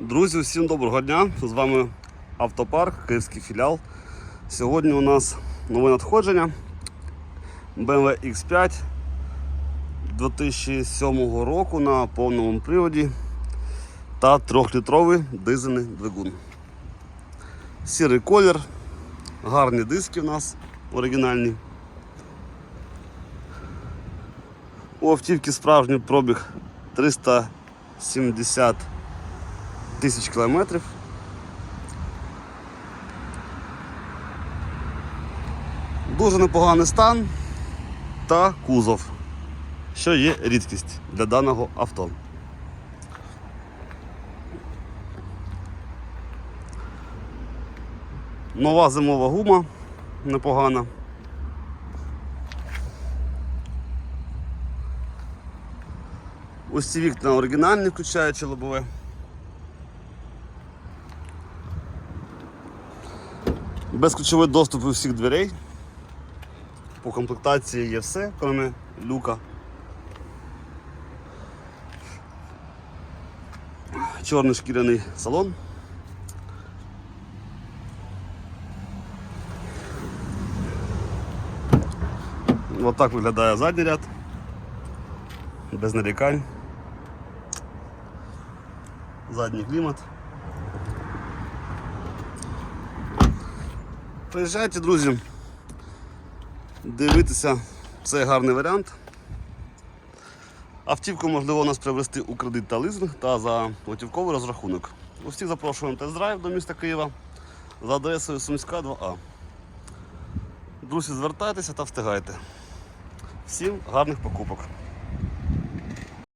Друзі, всім доброго дня! З вами Автопарк, Київський філіал. Сьогодні у нас нове надходження BMW X5 2007 року на повному приводі та 3-літровий дизельний двигун. Сірий колір, гарні диски у нас оригінальні. У автівки справжній пробіг 370 тисяч кілометрів. Дуже непоганий стан та кузов, що є рідкість для даного авто. Нова зимова гума непогана. Ось ці вікна оригінальні, включаючи лобове. Безключовий доступ у всіх дверей. По комплектації є все, крім люка. Чорний шкіряний салон. Ось так виглядає задній ряд. Без нарікань. Задній клімат. Приїжджайте, друзі, дивитися цей гарний варіант. Автівку можливо у нас привезти у кредит та лизинг та за готівковий розрахунок. Усіх запрошуємо тест-драйв до міста Києва за адресою Сумська 2А. Друзі, звертайтеся та встигайте. Всім гарних покупок!